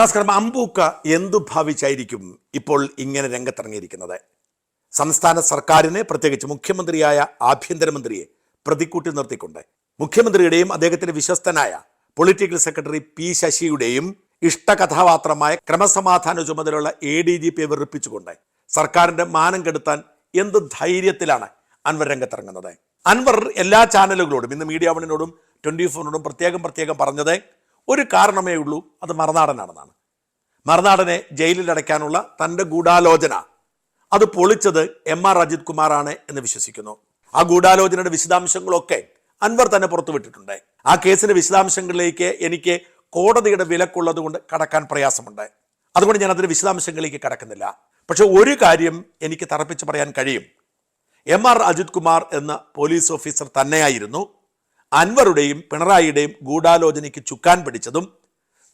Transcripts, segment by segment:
നമസ്കാരം അമ്പൂക്ക എന്തു ഭാവിച്ചായിരിക്കും ഇപ്പോൾ ഇങ്ങനെ രംഗത്തിറങ്ങിയിരിക്കുന്നത്? സംസ്ഥാന സർക്കാരിനെ പ്രത്യേകിച്ച് മുഖ്യമന്ത്രിയായ ആഭ്യന്തരമന്ത്രിയെ പ്രതിക്കൂട്ടി നിർത്തിക്കൊണ്ട് മുഖ്യമന്ത്രിയുടെയും അദ്ദേഹത്തിന്റെ വിശ്വസ്തനായ പൊളിറ്റിക്കൽ സെക്രട്ടറി പി ശശിയുടെയും ഇഷ്ടകഥാപാത്രമായ ക്രമസമാധാന ചുമതലയുള്ള എ ഡി ജി പിയെ വെറുപ്പിച്ചുകൊണ്ട് സർക്കാരിന്റെ മാനം കെടുത്താൻ എന്ത് ധൈര്യത്തിലാണ് അൻവർ രംഗത്തിറങ്ങുന്നത്? അൻവർ എല്ലാ ചാനലുകളോടും ഇന്ന് മീഡിയ വണിനോടും ട്വന്റി ഫോറിനോടും പ്രത്യേകം പ്രത്യേകം പറഞ്ഞത് ഒരു കാരണമേ ഉള്ളൂ അത് മറുനാടനാണെന്നാണ്. മറുനാടനെ ജയിലിൽ അടയ്ക്കാനുള്ള തന്റെ ഗൂഢാലോചന അത് പൊളിച്ചത് എം ആർ അജിത് കുമാറാണ് എന്ന് വിശ്വസിക്കുന്നു. ആ ഗൂഢാലോചനയുടെ വിശദാംശങ്ങളൊക്കെ അൻവർ തന്നെ പുറത്തുവിട്ടിട്ടുണ്ട് ആ കേസിന്റെ വിശദാംശങ്ങളിലേക്ക് എനിക്ക് കോടതിയുടെ വിലക്കുള്ളത് കൊണ്ട് കടക്കാൻ പ്രയാസമുണ്ട്. അതുകൊണ്ട് ഞാൻ അതിന്റെ വിശദാംശങ്ങളിലേക്ക് കടക്കുന്നില്ല. പക്ഷെ ഒരു കാര്യം എനിക്ക് തറപ്പിച്ച് പറയാൻ കഴിയും. എം ആർ അജിത് കുമാർ എന്ന പോലീസ് ഓഫീസർ തന്നെയായിരുന്നു. അൻവറുടെയും പിണറായിയുടെയും ഗൂഢാലോചനയ്ക്ക് ചുക്കാൻ പിടിച്ചതും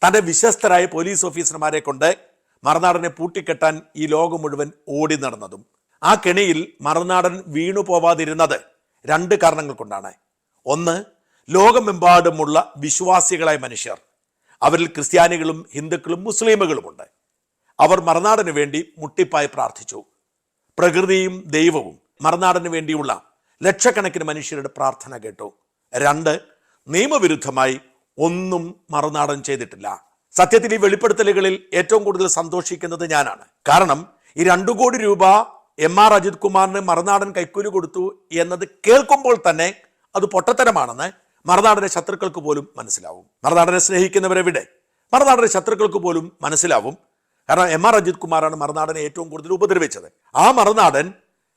തന്റെ വിശ്വസ്തരായ പോലീസ് ഓഫീസർമാരെ കൊണ്ട് മറുനാടനെ പൂട്ടിക്കെട്ടാൻ ഈ ലോകം മുഴുവൻ ഓടി നടന്നതും. ആ കെണിയിൽ മറുനാടൻ വീണു പോവാതിരുന്നത് രണ്ട് കാരണങ്ങൾ കൊണ്ടാണ്. ഒന്ന് ലോകമെമ്പാടുമുള്ള വിശ്വാസികളായ മനുഷ്യർ. അവരിൽ ക്രിസ്ത്യാനികളും ഹിന്ദുക്കളും മുസ്ലിമുകളുമുണ്ട്. അവർ മറുനാടന് വേണ്ടി മുട്ടിപ്പായി പ്രാർത്ഥിച്ചു. പ്രകൃതിയും ദൈവവും മറുനാടന് വേണ്ടിയുള്ള ലക്ഷക്കണക്കിന് മനുഷ്യരുടെ പ്രാർത്ഥന കേട്ടു. രണ്ട് നിയമവിരുദ്ധമായി ഒന്നും മറുനാടൻ ചെയ്തിട്ടില്ല. സത്യത്തിൽ ഈ വെളിപ്പെടുത്തലുകളിൽ ഏറ്റവും കൂടുതൽ സന്തോഷിക്കുന്നത് ഞാനാണ്. കാരണം ഈ രണ്ടു കോടി രൂപ എം ആർ അജിത് കുമാറിന് മറുനാടൻ കൈക്കൂലി കൊടുത്തു എന്നത് കേൾക്കുമ്പോൾ തന്നെ അത് പൊട്ടത്തരമാണെന്ന് മറുനാടന്റെ ശത്രുക്കൾക്ക് പോലും മനസ്സിലാവും. മറുനാടനെ സ്നേഹിക്കുന്നവരെവിടെ മറുനാടന്റെ ശത്രുക്കൾക്ക് പോലും മനസ്സിലാവും. കാരണം എം ആർ അജിത് കുമാറാണ് മറുനാടനെ ഏറ്റവും കൂടുതൽ ഉപദ്രവിച്ചത്. ആ മറുനാടൻ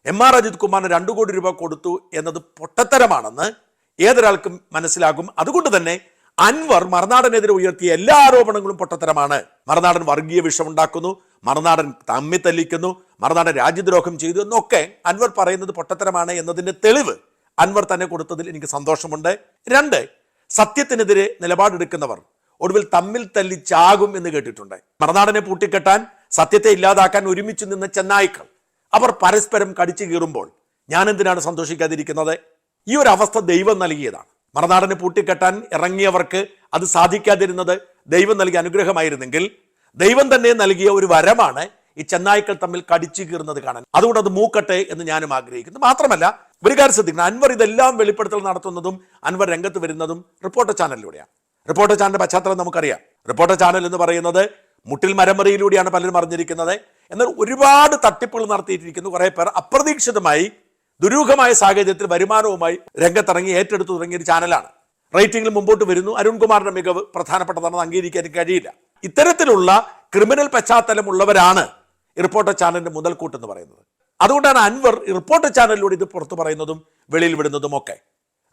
എം ആർ അജിത് കുമാറിന് രണ്ടു കോടി രൂപ കൊടുത്തു എന്നത് പൊട്ടത്തരമാണെന്ന് ഏതൊരാൾക്കും മനസ്സിലാകും. അതുകൊണ്ട് തന്നെ അൻവർ മറുനാടനെതിരെ ഉയർത്തിയ എല്ലാ ആരോപണങ്ങളും പൊട്ടത്തരമാണ്. മറുനാടൻ വർഗീയ വിഷമുണ്ടാക്കുന്നു മറുനാടൻ തമ്മി തല്ലിക്കുന്നു മറുനാടൻ രാജ്യദ്രോഹം ചെയ്തു എന്നൊക്കെ അൻവർ പറയുന്നത് പൊട്ടത്തരമാണ് എന്നതിന്റെ തെളിവ് അൻവർ തന്നെ കൊടുത്തതിൽ എനിക്ക് സന്തോഷമുണ്ട്. രണ്ട് സത്യത്തിനെതിരെ നിലപാടെടുക്കുന്നവർ ഒടുവിൽ തമ്മിൽ തല്ലിച്ചാകും എന്ന് കേട്ടിട്ടുണ്ട്. മറുനാടനെ പൂട്ടിക്കെട്ടാൻ സത്യത്തെ ഇല്ലാതാക്കാൻ ഒരുമിച്ച് നിന്ന ചെന്നായ്ക്കൾ അവർ പരസ്പരം കടിച്ചു കീറുമ്പോൾ ഞാൻ എന്തിനാണ് സന്തോഷിക്കാതിരിക്കുന്നത്? ഈ ഒരു അവസ്ഥ ദൈവം നൽകിയതാണ്. മറുനാടനെ പൂട്ടിക്കെട്ടാൻ ഇറങ്ങിയവർക്ക് അത് സാധിക്കാതിരുന്നത് ദൈവം നൽകിയ അനുഗ്രഹമായിരുന്നെങ്കിൽ ദൈവം തന്നെ നൽകിയ ഒരു വരമാണ് ഈ ചെന്നായ്ക്കൾ തമ്മിൽ കടിച്ചു കീറുന്നത് കാണാൻ. അതുകൊണ്ട് അത് മൂക്കട്ടെ എന്ന് ഞാനും ആഗ്രഹിക്കുന്നു. മാത്രമല്ല ഒരു കാര്യം ശ്രദ്ധിക്കണം. അൻവർ ഇതെല്ലാം വെളിപ്പെടുത്തൽ നടത്തുന്നതും അൻവർ രംഗത്ത് വരുന്നതും റിപ്പോർട്ടർ ചാനലിലൂടെയാണ്. റിപ്പോർട്ടർ ചാനലിന്റെ പശ്ചാത്തലം നമുക്കറിയാം. റിപ്പോർട്ടർ ചാനൽ എന്ന് പറയുന്നത് മുട്ടിൽ മരമറിയിലൂടെയാണ് പലരും അറിഞ്ഞിരിക്കുന്നത്. എന്നാൽ ഒരുപാട് തട്ടിപ്പുകൾ നടത്തിയിട്ടിരിക്കുന്നു. കുറേ പേർ അപ്രതീക്ഷിതമായി ദുരൂഹമായ സാഹചര്യത്തിൽ വരുമാനവുമായി രംഗത്തിറങ്ങി ഏറ്റെടുത്തു തുടങ്ങിയ ഒരു ചാനലാണ്. റേറ്റിംഗിൽ മുമ്പോട്ട് വരുന്നു. അരുൺകുമാറിന്റെ മികവ് പ്രധാനപ്പെട്ടതാണെന്ന് അംഗീകരിക്കാൻ കഴിയില്ല. ഇത്തരത്തിലുള്ള ക്രിമിനൽ പശ്ചാത്തലമുള്ളവരാണ് റിപ്പോർട്ടർ ചാനലിന്റെ മുതൽക്കൂട്ട് എന്ന് പറയുന്നത്. അതുകൊണ്ടാണ് അൻവർ റിപ്പോർട്ടർ ചാനലിലൂടെ ഇത് പുറത്തു പറയുന്നതും വെളിയിൽ വിടുന്നതും ഒക്കെ.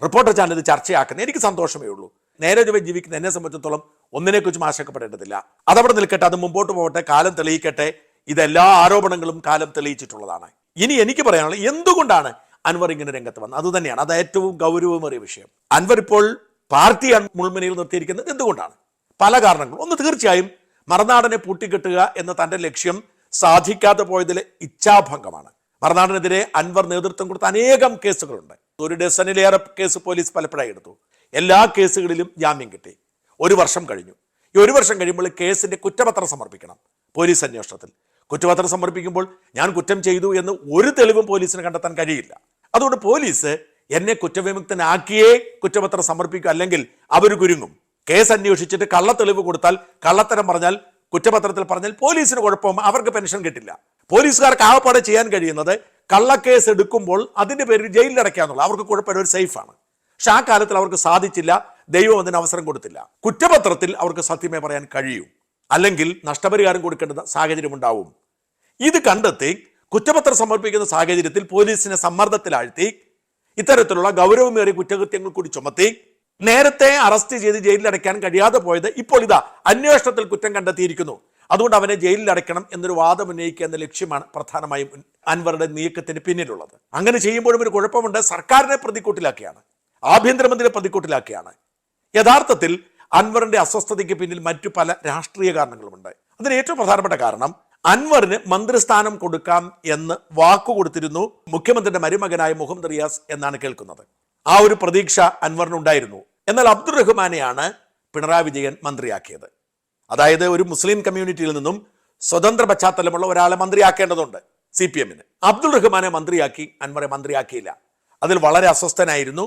റിപ്പോർട്ടർ ചാനൽ ഇത് ചർച്ചയാക്കുന്നത് എനിക്ക് സന്തോഷമേ ഉള്ളൂ. നേരെ ചൊവ്വേ ജീവിക്കുന്ന എന്നെ സംബന്ധിച്ചിടത്തോളം ഒന്നിനെക്കുറിച്ചും ആശങ്കപ്പെടേണ്ടതില്ല. അതവിടെ നിൽക്കട്ടെ അത് മുമ്പോട്ട് പോകട്ടെ കാലം തെളിയിക്കട്ടെ. ഇതെല്ലാ ആരോപണങ്ങളും കാലം തെളിയിച്ചിട്ടുള്ളതാണ്. ഇനി എനിക്ക് പറയാനുള്ളത് എന്തുകൊണ്ടാണ് അൻവർ ഇങ്ങനെ രംഗത്ത് വന്നത്? അത് തന്നെയാണ്. അത് ഏറ്റവും ഗൗരവമേറിയ വിഷയം. അൻവർ ഇപ്പോൾ പാർട്ടിയാണ് മുൾമുനയിൽ നിർത്തിയിരിക്കുന്നത്. എന്തുകൊണ്ടാണ്? പല കാരണങ്ങൾ. ഒന്ന് തീർച്ചയായും മറുനാടനെ പൂട്ടിക്കെട്ടുക എന്ന തന്റെ ലക്ഷ്യം സാധിക്കാതെ പോയതിലെ ഇച്ഛാഭംഗമാണ്. മറുനാടനെതിരെ അൻവർ നേതൃത്വം കൊടുത്ത അനേകം കേസുകളുണ്ട്. ഒരു ഡസനിലേറെ കേസ് പോലീസ് പലപ്പോഴായി എടുത്തു. എല്ലാ കേസുകളിലും ജാമ്യം കിട്ടി. ഒരു വർഷം കഴിഞ്ഞു. ഈ ഒരു വർഷം കഴിയുമ്പോൾ കേസിന്റെ കുറ്റപത്രം സമർപ്പിക്കണം പോലീസ് അന്വേഷണത്തിൽ. കുറ്റപത്രം സമർപ്പിക്കുമ്പോൾ ഞാൻ കുറ്റം ചെയ്തു എന്ന് ഒരു തെളിവും പോലീസിന് കണ്ടെത്താൻ കഴിയില്ല. അതുകൊണ്ട് പോലീസ് എന്നെ കുറ്റവിമുക്തനാക്കിയേ കുറ്റപത്രം സമർപ്പിക്കും അല്ലെങ്കിൽ അവർ കുരുങ്ങും. കേസ് അന്വേഷിച്ചിട്ട് കള്ള തെളിവ് കൊടുത്താൽ കള്ളത്തരം പറഞ്ഞാൽ കുറ്റപത്രത്തിൽ പറഞ്ഞാൽ പോലീസിന് കുഴപ്പം അവർക്ക് പെൻഷൻ കിട്ടില്ല. പോലീസുകാർക്ക് ആവപ്പാടെ ചെയ്യാൻ കഴിയുന്നത് കള്ളക്കേസ് എടുക്കുമ്പോൾ അതിന്റെ പേരിൽ ജയിലിൽ അടയ്ക്കാന്നുള്ള അവർക്ക് കുഴപ്പമില്ല ഒരു സേഫാണ്. പക്ഷെ ആ കാലത്തിൽ അവർക്ക് സാധിച്ചില്ല ദൈവം അതിന് അവസരം കൊടുത്തില്ല. കുറ്റപത്രത്തിൽ അവർക്ക് സത്യമേ പറയാൻ കഴിയൂ. അല്ലെങ്കിൽ നഷ്ടപരിഹാരം കൊടുക്കേണ്ട സാഹചര്യം ഉണ്ടാവും. ഇത് കണ്ടെത്തി കുറ്റപത്രം സമർപ്പിക്കുന്ന സാഹചര്യത്തിൽ പോലീസിനെ സമ്മർദ്ദത്തിലാഴ്ത്തി ഇത്തരത്തിലുള്ള ഗൗരവമേറിയ കുറ്റകൃത്യങ്ങൾ കൂടി ചുമത്തി നേരത്തെ അറസ്റ്റ് ചെയ്ത് ജയിലിൽ അടയ്ക്കാൻ കഴിയാതെ പോയത് ഇപ്പോൾ ഇതാ അന്വേഷണത്തിൽ കുറ്റം കണ്ടെത്തിയിരിക്കുന്നു. അതുകൊണ്ട് അവനെ ജയിലിൽ അടയ്ക്കണം എന്നൊരു വാദം ഉന്നയിക്കുക എന്ന ലക്ഷ്യമാണ് പ്രധാനമായും അൻവറുടെ നീക്കത്തിന് പിന്നിലുള്ളത്. അങ്ങനെ ചെയ്യുമ്പോഴും ഒരു കുഴപ്പമുണ്ട്. സർക്കാരിനെ പ്രതിക്കൂട്ടിലാക്കിയാണ്. ആഭ്യന്തരമന്ത്രിയെ പ്രതിക്കൂട്ടിലാക്കിയാണ്. യഥാർത്ഥത്തിൽ അൻവറിന്റെ അസ്വസ്ഥതയ്ക്ക് പിന്നിൽ മറ്റു പല രാഷ്ട്രീയ കാരണങ്ങളുമുണ്ട് അതിന് ഏറ്റവും പ്രധാനപ്പെട്ട കാരണം അൻവറിന് മന്ത്രിസ്ഥാനം കൊടുക്കാം എന്ന് വാക്കു കൊടുത്തിരുന്നു മുഖ്യമന്ത്രിയുടെ മരുമകനായ മുഹമ്മദ് റിയാസ് എന്നാണ് കേൾക്കുന്നത്. ആ ഒരു പ്രതീക്ഷ അൻവറിനുണ്ടായിരുന്നു. എന്നാൽ അബ്ദുൾ റഹ്മാനെയാണ് പിണറായി വിജയൻ മന്ത്രിയാക്കിയത്. അതായത് ഒരു മുസ്ലിം കമ്മ്യൂണിറ്റിയിൽ നിന്നും സ്വതന്ത്ര പശ്ചാത്തലമുള്ള ഒരാളെ മന്ത്രിയാക്കേണ്ടതുണ്ട് സി പി എമ്മിന്. അബ്ദുൾ റഹ്മാനെ മന്ത്രിയാക്കി അൻവറെ മന്ത്രിയാക്കിയില്ല. അതിൽ വളരെ അസ്വസ്ഥനായിരുന്നു.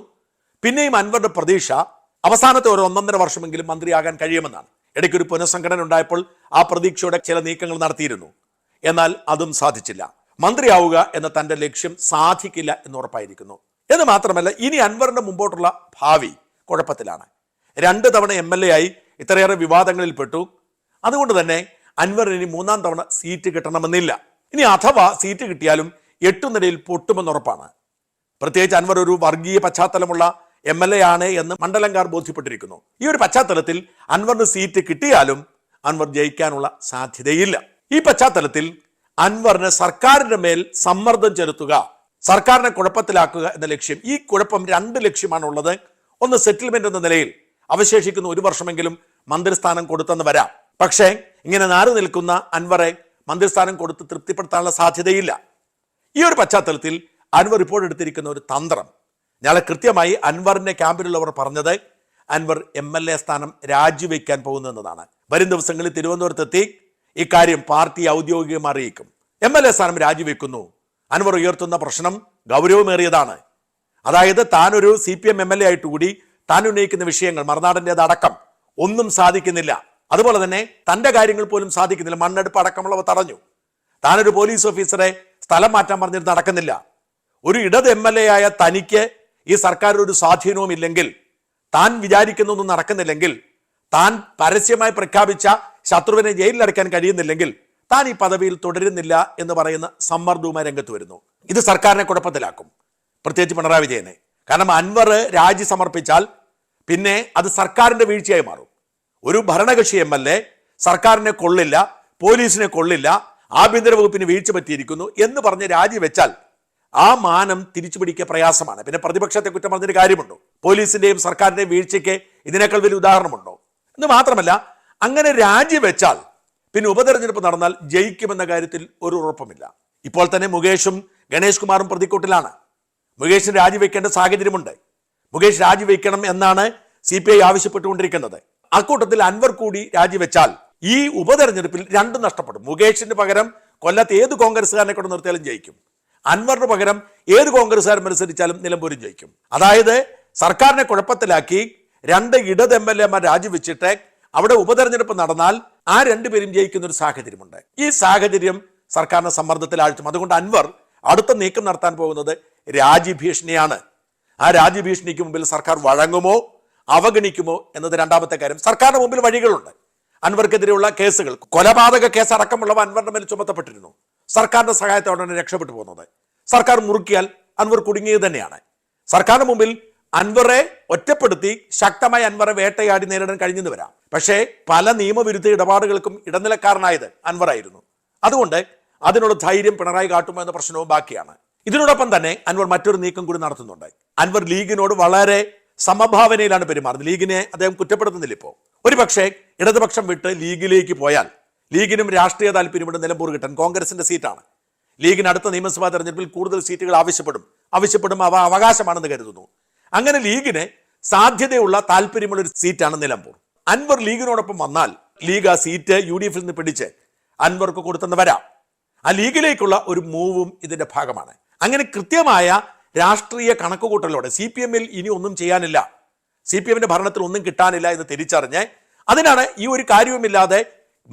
പിന്നെയും അൻവറുടെ പ്രതീക്ഷ അവസാനത്തെ ഒരു ഒന്നൊന്നര വർഷമെങ്കിലും മന്ത്രിയാകാൻ കഴിയുമെന്നാണ്. ഇടയ്ക്കൊരു പുനഃസംഘടന ഉണ്ടായപ്പോൾ ആ പ്രതീക്ഷയുടെ ചില നീക്കങ്ങൾ നടത്തിയിരുന്നു. എന്നാൽ അതും സാധിച്ചില്ല. മന്ത്രിയാവുക എന്ന തന്റെ ലക്ഷ്യം സാധിക്കില്ല എന്ന് ഉറപ്പായിരിക്കുന്നു. എന്ന് മാത്രമല്ല ഇനി അൻവറിന്റെ മുമ്പോട്ടുള്ള ഭാവി കുഴപ്പത്തിലാണ്. രണ്ട് തവണ എം എൽ എ ആയി ഇത്രയേറെ വിവാദങ്ങളിൽ പെട്ടു. അതുകൊണ്ട് തന്നെ അൻവറിന് ഇനി മൂന്നാം തവണ സീറ്റ് കിട്ടണമെന്നില്ല. ഇനി അഥവാ സീറ്റ് കിട്ടിയാലും എട്ടുനിലയിൽ പൊട്ടുമെന്നുറപ്പാണ്. പ്രത്യേകിച്ച് അൻവർ ഒരു വർഗീയ പശ്ചാത്തലമുള്ള എം എൽ എ ആണ് എന്ന് മണ്ഡലംകാർ ബോധ്യപ്പെട്ടിരിക്കുന്നു. ഈ ഒരു പശ്ചാത്തലത്തിൽ അൻവറിന് സീറ്റ് കിട്ടിയാലും അൻവർ ജയിക്കാനുള്ള സാധ്യതയില്ല. ഈ പശ്ചാത്തലത്തിൽ അൻവറിന് സർക്കാരിന്റെ മേൽ സമ്മർദ്ദം ചെലുത്തുക സർക്കാരിനെ കുഴപ്പത്തിലാക്കുക എന്ന ലക്ഷ്യം ഈ കുഴപ്പം രണ്ട് ലക്ഷ്യമാണുള്ളത്. ഒന്ന് സെറ്റിൽമെന്റ് എന്ന നിലയിൽ അവശേഷിക്കുന്ന ഒരു വർഷമെങ്കിലും മന്ത്രിസ്ഥാനം കൊടുത്തെന്ന് വരാം. പക്ഷേ ഇങ്ങനെ നാറി നിൽക്കുന്ന അൻവറെ മന്ത്രിസ്ഥാനം കൊടുത്ത് തൃപ്തിപ്പെടുത്താനുള്ള സാധ്യതയില്ല. ഈ ഒരു പശ്ചാത്തലത്തിൽ അൻവർ ഇപ്പോൾ എടുത്തിരിക്കുന്ന ഒരു തന്ത്രം ഞങ്ങളെ കൃത്യമായി അൻവറിന്റെ ക്യാമ്പിലുള്ളവർ പറഞ്ഞത് അൻവർ എം എൽ എ സ്ഥാനം രാജിവെക്കാൻ പോകുന്നതാണ് വരും ദിവസങ്ങളിൽ തിരുവനന്തപുരത്തെത്തി ഇക്കാര്യം പാർട്ടി ഔദ്യോഗികമായി അറിയിക്കും. എം എൽ എ സ്ഥാനം രാജിവെക്കുന്നു. അൻവർ ഉയർത്തുന്ന പ്രശ്നം ഗൗരവമേറിയതാണ്. അതായത് താനൊരു C P M M L A ആയിട്ട് കൂടി താൻ ഉന്നയിക്കുന്ന വിഷയങ്ങൾ മറുനാടിന്റെത് അടക്കം ഒന്നും സാധിക്കുന്നില്ല. അതുപോലെ തന്നെ തന്റെ കാര്യങ്ങൾ പോലും സാധിക്കുന്നില്ല. മണ്ണെടുപ്പ് അടക്കമുള്ളവ തടഞ്ഞു. താനൊരു പോലീസ് ഓഫീസറെ സ്ഥലം മാറ്റാൻ പറഞ്ഞിട്ട് നടക്കുന്നില്ല. ഒരു ഇടത് എം എൽ എ ആയ തനിക്ക് ഈ സർക്കാർ ഒരു സ്വാധീനവും ഇല്ലെങ്കിൽ താൻ വിചാരിക്കുന്നൊന്നും നടക്കുന്നില്ലെങ്കിൽ താൻ പരസ്യമായി പ്രഖ്യാപിച്ച ശത്രുവിനെ ജയിലിലടയ്ക്കാൻ കഴിയുന്നില്ലെങ്കിൽ താൻ ഈ പദവിയിൽ തുടരുന്നില്ല എന്ന് പറയുന്ന സമ്മർദ്ദവുമായി രംഗത്ത് വരുന്നു. ഇത് സർക്കാരിനെ കുഴപ്പത്തിലാക്കും. പ്രത്യേകിച്ച് പിണറായി വിജയനെ. കാരണം അൻവർ രാജി സമർപ്പിച്ചാൽ പിന്നെ അത് സർക്കാരിന്റെ വീഴ്ചയായി മാറും. ഒരു ഭരണകക്ഷി എം എൽ എ സർക്കാരിനെ കൊള്ളില്ല പോലീസിനെ കൊള്ളില്ല ആഭ്യന്തര വകുപ്പിന് വീഴ്ച പറ്റിയിരിക്കുന്നു എന്ന് പറഞ്ഞ് രാജിവെച്ചാൽ ആ മാനം തിരിച്ചു പിടിക്കുക പ്രയാസമാണ്. പിന്നെ പ്രതിപക്ഷത്തെ കുറ്റം പറഞ്ഞൊരു കാര്യമുണ്ടോ? പോലീസിന്റെയും സർക്കാരിന്റെയും വീഴ്ചയ്ക്ക് ഇതിനേക്കാൾ വലിയ ഉദാഹരണമുണ്ടോ? എന്ന് മാത്രമല്ല അങ്ങനെ രാജിവെച്ചാൽ പിന്നെ ഉപതെരഞ്ഞെടുപ്പ് നടന്നാൽ ജയിക്കുമെന്ന കാര്യത്തിൽ ഒരു ഉറപ്പുമില്ല. ഇപ്പോൾ തന്നെ മുകേഷും ഗണേഷ് കുമാറും പ്രതിക്കൂട്ടിലാണ്. മുകേഷിന് രാജിവെക്കേണ്ട സാഹചര്യമുണ്ട്. മുകേഷ് രാജിവെക്കണം എന്നാണ് സി പി ഐ ആവശ്യപ്പെട്ടുകൊണ്ടിരിക്കുന്നത്. അക്കൂട്ടത്തിൽ അൻവർ കൂടി രാജിവെച്ചാൽ ഈ ഉപതെരഞ്ഞെടുപ്പിൽ രണ്ടും നഷ്ടപ്പെടും. മുകേഷിന് പകരം കൊല്ലത്ത് ഏത് കോൺഗ്രസ്സുകാരനെ കൊണ്ട് നിർത്തിയാലും ജയിക്കും. അൻവറിന് പകരം ഏത് കോൺഗ്രസ്സുകാരും മത്സരിച്ചാലും നിലമ്പൂരും ജയിക്കും. അതായത് സർക്കാരിനെ കുഴപ്പത്തിലാക്കി രണ്ട് ഇടത് എം എൽ എമാർ രാജിവെച്ചിട്ട് അവിടെ ഉപതെരഞ്ഞെടുപ്പ് നടന്നാൽ ആ രണ്ടുപേരും ജയിക്കുന്ന ഒരു സാഹചര്യമുണ്ട്. ഈ സാഹചര്യം സർക്കാരിനെ സമ്മർദ്ദത്തിലാഴ്ത്തും. അതുകൊണ്ട് അൻവർ അടുത്ത നീക്കം നടത്താൻ പോകുന്നത് രാജ്യഭീഷണിയാണ്. ആ രാജ്യഭീഷണിക്ക് മുമ്പിൽ സർക്കാർ വഴങ്ങുമോ അവഗണിക്കുമോ എന്നത് രണ്ടാമത്തെ കാര്യം. സർക്കാരിന് മുമ്പിൽ വഴികളുണ്ട്. അൻവർക്കെതിരെയുള്ള കേസുകൾ. കൊലപാതക കേസ് അടക്കമുള്ളവ അൻവറിന്റെ മേൽ ചുമത്തപ്പെട്ടിരുന്നു. സർക്കാരിന്റെ സഹായത്തോടെയാണ് രക്ഷപ്പെട്ടു പോകുന്നത്. സർക്കാർ മുറുക്കിയാൽ അൻവർ കുടുങ്ങിയത് തന്നെയാണ്. സർക്കാരിന് മുമ്പിൽ അൻവറെ ഒറ്റപ്പെടുത്തി ശക്തമായി അൻവറെ വേട്ടയാടി നേരിടാൻ കഴിഞ്ഞെന്ന് വരാം. പക്ഷേ പല നിയമവിരുദ്ധ ഇടപാടുകൾക്കും ഇടനിലക്കാരനായത് അൻവറായിരുന്നു. അതുകൊണ്ട് അതിനുള്ള ധൈര്യം പിണറായി കാട്ടുമോ എന്ന പ്രശ്നവും ബാക്കിയാണ്. ഇതിനോടൊപ്പം തന്നെ അൻവർ മറ്റൊരു നീക്കം കൂടി നടത്തുന്നുണ്ട്. അൻവർ ലീഗിനോട് വളരെ സമഭാവനയിലാണ് പെരുമാറുന്നത്. ലീഗിനെ അദ്ദേഹം കുറ്റപ്പെടുത്തുന്നില്ല ഇപ്പോൾ. ഒരുപക്ഷെ ഇടതുപക്ഷം വിട്ട് ലീഗിലേക്ക് പോയാൽ ലീഗിനും രാഷ്ട്രീയ താല്പര്യമുണ്ട് നിലമ്പൂർ കിട്ടാൻ കോൺഗ്രസിന്റെ സീറ്റാണ്. ലീഗിന് അടുത്ത നിയമസഭാ തെരഞ്ഞെടുപ്പിൽ കൂടുതൽ സീറ്റുകൾ ആവശ്യപ്പെടും. ആവശ്യപ്പെടും അവ അവകാശമാണെന്ന് കരുതുന്നു. അങ്ങനെ ലീഗിന് സാധ്യതയുള്ള താല്പര്യമുള്ള ഒരു സീറ്റാണ് നിലമ്പൂർ. അൻവർ ലീഗിനോടൊപ്പം വന്നാൽ ലീഗ് ആ സീറ്റ് യു ഡി എഫിൽ നിന്ന് പിടിച്ച് അൻവർക്ക് കൊടുത്തെന്ന് വരാം. ആ ലീഗിലേക്കുള്ള ഒരു മൂവും ഇതിന്റെ ഭാഗമാണ്. അങ്ങനെ കൃത്യമായ രാഷ്ട്രീയ കണക്കുകൂട്ടലോടെ സി പി എമ്മിൽ ഇനി ഒന്നും ചെയ്യാനില്ല. സി പി എമ്മിന്റെ ഭരണത്തിൽ ഒന്നും കിട്ടാനില്ല എന്ന് തിരിച്ചറിഞ്ഞ് അതിനാണ് ഈ ഒരു കാര്യവുമില്ലാതെ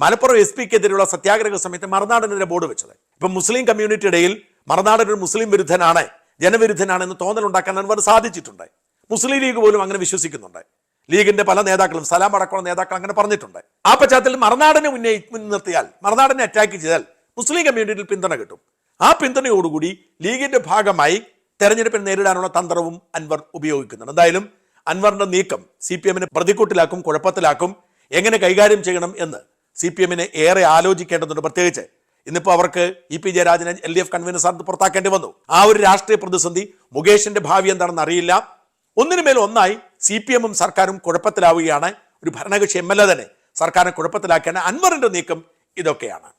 മലപ്പുറം എസ് പിക്കെതിരെയുള്ള സത്യാഗ്രഹ സമയത്ത് മറുനാടനെതിരെ ബോർഡ് വെച്ചത്. ഇപ്പൊ മുസ്ലിം കമ്മ്യൂണിറ്റി ഇടയിൽ മറുനാടൻ ഒരു മുസ്ലിം വിരുദ്ധനാണ് ജനവിരുദ്ധനാണ് എന്ന് തോന്നലുണ്ടാക്കാൻ അവർ സാധിച്ചിട്ടുണ്ട്. മുസ്ലിം ലീഗ് പോലും അങ്ങനെ വിശ്വസിക്കുന്നുണ്ട്. ലീഗിന്റെ പല നേതാക്കളും സലാം അടക്കമുള്ള നേതാക്കൾ അങ്ങനെ പറഞ്ഞിട്ടുണ്ട്. ആ പശ്ചാത്തലത്തിൽ മറുനാടനെ ഉന്നയി മുൻനിർത്തിയാൽ മറുനാടനെ അറ്റാക്ക് ചെയ്താൽ മുസ്ലിം കമ്മ്യൂണിറ്റിയിൽ പിന്തുണ കിട്ടും. ആ പിന്തുണയോടുകൂടി ലീഗിന്റെ ഭാഗമായി തെരഞ്ഞെടുപ്പിനെ നേരിടാനുള്ള തന്ത്രവും അൻവർ ഉപയോഗിക്കുന്നുണ്ട്. എന്തായാലും അൻവറിന്റെ നീക്കം സി പി എമ്മിനെ പ്രതിക്കൂട്ടിലാക്കും കുഴപ്പത്തിലാക്കും എങ്ങനെ കൈകാര്യം ചെയ്യണം എന്ന് സി പി എമ്മിനെ ഏറെ ആലോചിക്കേണ്ടതുണ്ട് പ്രത്യേകിച്ച്. ഇന്നിപ്പോൾ അവർക്ക് ഇ പി ജയരാജനെ എൽ ഡി എഫ് കൺവീനർ സ്ഥാനത്ത് പുറത്താക്കേണ്ടി വന്നു. ആ ഒരു രാഷ്ട്രീയ പ്രതിസന്ധി മുകേഷിന്റെ ഭാവി എന്താണെന്ന് അറിയില്ല. ഒന്നിനുമേൽ ഒന്നായി സി പി എമ്മും സർക്കാരും കുഴപ്പത്തിലാവുകയാണ്. ഒരു ഭരണകക്ഷി എം എൽ എ തന്നെ. സർക്കാരിനെ കുഴപ്പത്തിലാക്കിയാണ് അൻവറിന്റെ നീക്കം ഇതൊക്കെയാണ്.